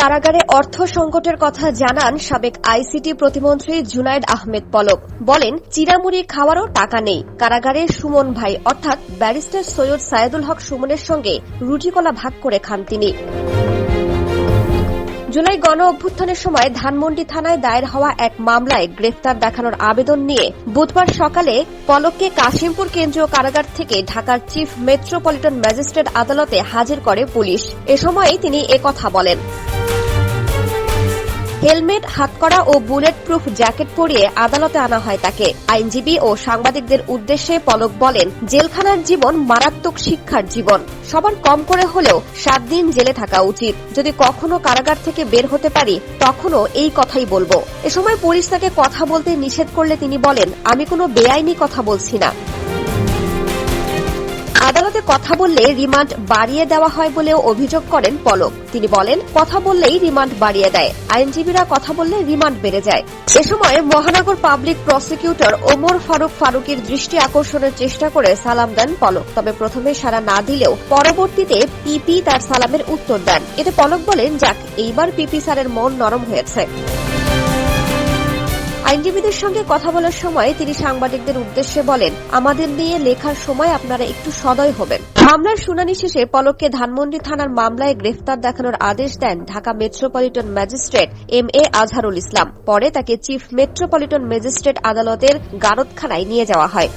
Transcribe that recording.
কারাগারে অর্থ সংকটের কথা জানান সাবেক আইসিটি প্রতিমন্ত্রী জুনায়েদ আহমেদ পলক। বলেন চিরামুড়ি খাওয়ারও টাকা নেই। কারাগারে সুমন ভাই, অর্থাৎ ব্যারিস্টার সৈয়দ সায়েদুল হক সুমনের সঙ্গে রুটিকলা ভাগ করে খান তিনি। জুলাই গণ অভ্যুত্থানের সময় ধানমন্ডি থানায় দায়ের হওয়া এক মামলায় গ্রেফতার দেখানোর আবেদন নিয়ে বুধবার সকালে পলককে কাশিমপুর কেন্দ্রীয় কারাগার থেকে ঢাকার চিফ মেট্রোপলিটন ম্যাজিস্ট্রেট আদালতে হাজির করে পুলিশ। এ সময় তিনি একথা বলেন। হেলমেট, হাতকড়া ও বুলেট প্রুফ জ্যাকেট পরিয়ে আদালতে আনা হয় তাকে। আইনজীবী ও সাংবাদিকদের উদ্দেশ্যে পলক বলেন, জেলখানার জীবন মারাত্মক শিক্ষার জীবন। সবার কম করে হলেও সাত দিন জেলে থাকা উচিত। যদি কখনো কারাগার থেকে বের হতে পারি, তখনও এই কথাই বলব। এ সময় পুলিশ তাকে কথা বলতে নিষেধ করলে তিনি বলেন, আমি কোনো বেআইনি কথা বলছি না। আদালতে কথা বললে রিমান্ড বাড়িয়ে দেওয়া হয় বলেও অভিযোগ করেন পলক। তিনি বলেন, কথা বললেই রিমান্ড বাড়িয়ে দেয়। আইনজীবীরা কথা বললে রিমান্ড বেড়ে যায়। এ সময় মহানগর পাবলিক প্রসিকিউটর ওমর ফারুক ফারুকের দৃষ্টি আকর্ষণের চেষ্টা করে সালাম দেন পলক। তবে প্রথমে সারা না দিলেও পরবর্তীতে পিপি তার সালামের উত্তর দেন। এতে পলক বলেন, যাক, এইবার পিপি স্যারের মন নরম হয়েছে। আইনজীবীদের সঙ্গে কথা বলার সময় তিনি সাংবাদিকদের উদ্দেশ্যে বলেন, আমাদের নিয়ে লেখার সময় আপনারা একটু সদয় হবেন। মামলার শুনানি শেষে পলককে ধানমন্ডি থানার মামলায় গ্রেফতার দেখানোর আদেশ দেন Dhaka metropolitan magistrate M A Azharul Islam. পরে তাকে চিফ মেট্রোপলিটন ম্যাজিস্ট্রেট আদালতের গারদখানায় নিয়ে যাওয়া হয়।